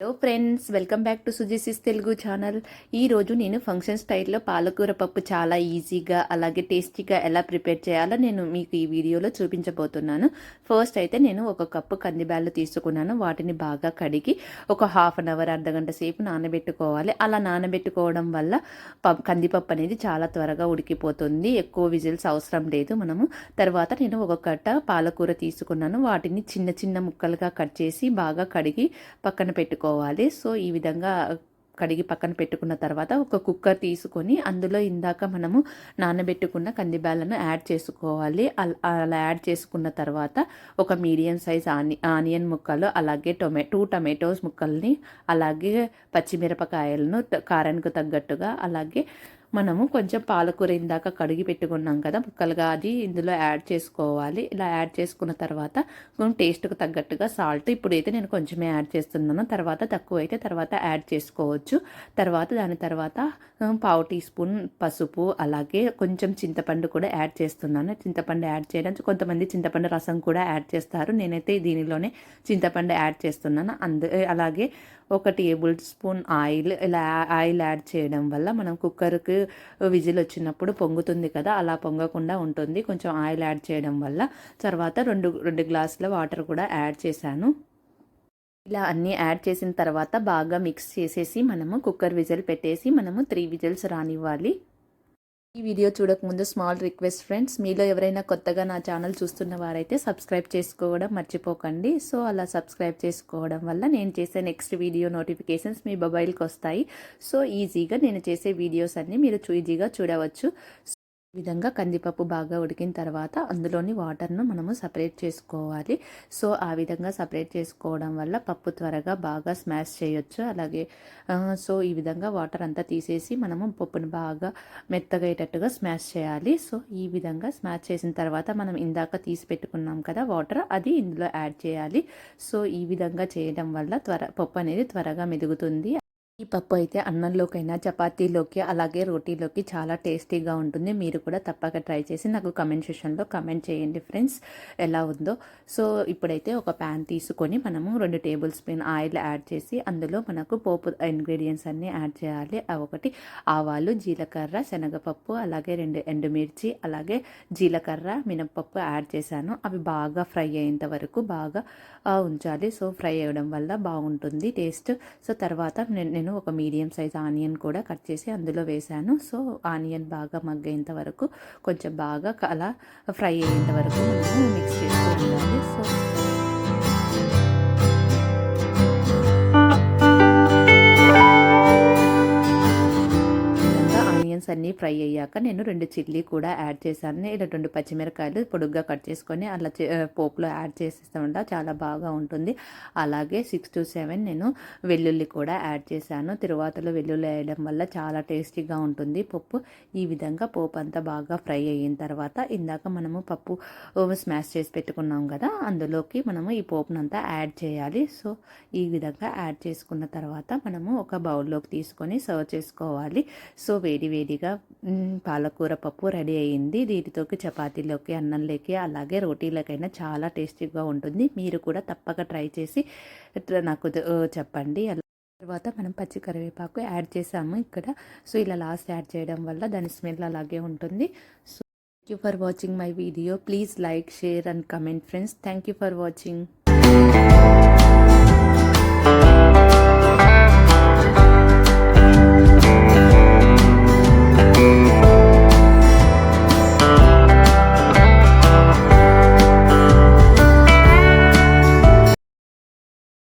Hello friends welcome back to సుజిసిస్ Telugu channel ఈరోజు నేను function స్టైల్లో పాలకూర పప్పు చాలా ఈజీగా అలాగే టేస్టీగా ఎలా ప్రిపేర్ చేయాలో నేను మీకు ఈ వీడియోలో చూపించబోతున్నాను. ఫస్ట్ అయితే నేను ఒక కప్పు కందిబ్యాళ్ళు తీసుకున్నాను. వాటిని బాగా కడిగి ఒక హాఫ్ అన్ అవర్ అర్ధగంట సేపు నానబెట్టుకోవాలి. అలా నానబెట్టుకోవడం వల్ల కందిపప్పు అనేది చాలా త్వరగా ఉడికిపోతుంది. ఎక్కువ విజిల్స్ అవసరం లేదు మనము. తర్వాత నేను ఒక కట్ట పాలకూర తీసుకున్నాను. వాటిని చిన్న చిన్న ముక్కలుగా కట్ చేసి బాగా కడిగి పక్కన పెట్టుకో పెట్టుకోవాలి సో ఈ విధంగా కడిగి పక్కన పెట్టుకున్న తర్వాత ఒక కుక్కర్ తీసుకొని అందులో ఇందాక మనము నానబెట్టుకున్న కందిబ్యాలను యాడ్ చేసుకోవాలి. అలా యాడ్ చేసుకున్న తర్వాత ఒక మీడియం సైజ్ ఆని ఆనియన్ ముక్కలు అలాగే టొమే టూ టొమాటోస్ ముక్కల్ని అలాగే పచ్చిమిరపకాయలను కారానికి తగ్గట్టుగా అలాగే మనము కొంచెం పాలకూర ఇందాక కడిగి పెట్టుకున్నాం కదా ముక్కలుగా అది ఇందులో యాడ్ చేసుకోవాలి. ఇలా యాడ్ చేసుకున్న తర్వాత కొంచెం టేస్ట్కి తగ్గట్టుగా సాల్ట్ ఇప్పుడైతే నేను కొంచెమే యాడ్ చేస్తున్నాను. తర్వాత తక్కువ అయితే తర్వాత యాడ్ చేసుకోవచ్చు. తర్వాత దాని తర్వాత పావు టీ స్పూన్ పసుపు అలాగే కొంచెం చింతపండు కూడా యాడ్ చేస్తున్నాను. చింతపండు యాడ్ చేయడం కొంతమంది చింతపండు రసం కూడా యాడ్ చేస్తారు. నేనైతే దీనిలోనే చింతపండు యాడ్ చేస్తున్నాను. అందు అలాగే ఒక టేబుల్ స్పూన్ ఆయిల్ ఇలా ఆయిల్ యాడ్ చేయడం వల్ల మనం కుక్కర్కి విజిల్ వచ్చినప్పుడు పొంగుతుంది కదా అలా పొంగకుండా ఉంటుంది. కొంచెం ఆయిల్ యాడ్ చేయడం వల్ల తర్వాత రెండు రెండు గ్లాసుల వాటర్ కూడా యాడ్ చేశాను. ఇలా అన్నీ యాడ్ చేసిన తర్వాత బాగా మిక్స్ చేసేసి మనము కుక్కర్ విజిల్ పెట్టేసి మనము త్రీ విజిల్స్ రానివ్వాలి. ఈ వీడియో చూడకముందు స్మాల్ రిక్వెస్ట్ ఫ్రెండ్స్ మీలో ఎవరైనా కొత్తగా నా ఛానల్ చూస్తున్న వారైతే సబ్స్క్రైబ్ చేసుకోవడం మర్చిపోకండి. సో అలా సబ్స్క్రైబ్ చేసుకోవడం వల్ల నేను చేసే నెక్స్ట్ వీడియో నోటిఫికేషన్స్ మీ మొబైల్కి వస్తాయి. సో ఈజీగా నేను చేసే వీడియోస్ అన్నీ మీరు ఈజీగా చూడవచ్చు. విధంగా కందిపప్పు బాగా ఉడికిన తర్వాత అందులోని వాటర్ను మనము సపరేట్ చేసుకోవాలి. సో ఆ విధంగా సపరేట్ చేసుకోవడం వల్ల పప్పు త్వరగా బాగా స్మాష్ చేయొచ్చు. అలాగే సో ఈ విధంగా వాటర్ అంతా తీసేసి మనము పప్పును బాగా మెత్తగయ్యేటట్టుగా స్మాష్ చేయాలి. సో ఈ విధంగా స్మాష్ చేసిన తర్వాత మనం ఇందాక తీసి పెట్టుకున్నాం కదా వాటర్ అది ఇందులో యాడ్ చేయాలి. సో ఈ విధంగా చేయడం వల్ల త్వర పప్పు అనేది త్వరగా మెదుగుతుంది. ఈ పప్పు అయితే అన్నంలోకైనా చపాతీలోకి అలాగే రోటీలోకి చాలా టేస్టీగా ఉంటుంది. మీరు కూడా తప్పక ట్రై చేసి నాకు కమెంట్ సెషన్లో కమెంట్ చేయండి ఫ్రెండ్స్ ఎలా ఉందో. సో ఇప్పుడైతే ఒక ప్యాన్ తీసుకొని మనము రెండు టేబుల్ స్పూన్ ఆయిల్ యాడ్ చేసి అందులో మనకు పోపు ఇంగ్రీడియంట్స్ అన్నీ యాడ్ చేయాలి. ఒకటి ఆవాలు జీలకర్ర శనగపప్పు అలాగే రెండు ఎండుమిర్చి అలాగే జీలకర్ర మినపప్పు యాడ్ చేశాను. అవి బాగా ఫ్రై అయ్యేంత వరకు బాగా ఉంచాలి. సో ఫ్రై అవ్వడం వల్ల బాగుంటుంది టేస్ట్. సో తర్వాత నేను నేను ఒక మీడియం సైజ్ ఆనియన్ కూడా కట్ చేసి అందులో వేశాను. సో ఆనియన్ బాగా మగ్గేంత వరకు కొంచెం బాగా అలా ఫ్రై అయ్యేంత వరకు మనము మిక్స్ చేస్తూ ఉండాలి. సో ఆనియన్స్ అన్నీ ఫ్రై అయ్యాక నేను రెండు చిల్లీ కూడా యాడ్ చేశాను. ఇలా రెండు పచ్చిమిరకాయలు పొడుగ్గా కట్ చేసుకొని అలా పోపులో యాడ్ చేసేస్తుంటా చాలా బాగా ఉంటుంది. అలాగే సిక్స్ టు సెవెన్ నేను వెల్లుల్లి కూడా యాడ్ చేశాను. తిరువాతలో వెల్లుల్లి వేయడం వల్ల చాలా టేస్టీగా ఉంటుంది పప్పు. ఈ విధంగా పోపు అంతా బాగా ఫ్రై అయిన తర్వాత ఇందాక మనము పప్పు స్మాష్ చేసి పెట్టుకున్నాం కదా అందులోకి మనము ఈ పోపునంతా యాడ్ చేయాలి. సో ఈ విధంగా యాడ్ చేసుకున్న తర్వాత మనము ఒక బౌల్లోకి తీసుకొని సర్వ్ చేసుకోవాలి. సో వేడి వేడి వేడిగా పాలకూర పప్పు రెడీ అయ్యింది. దీనితోకి చపాతీలోకి అన్నంలోకి అలాగే రోటీలకైనా చాలా టేస్టీగా ఉంటుంది. మీరు కూడా తప్పక ట్రై చేసి నాకు చెప్పండి. తర్వాత మనం పచ్చి కరివేపాకు యాడ్ చేసాము ఇక్కడ. సో ఇలా లాస్ట్ యాడ్ చేయడం వల్ల దాని స్మెల్ అలాగే ఉంటుంది. So thank you for watching my video please like share and comment friends thank you for watching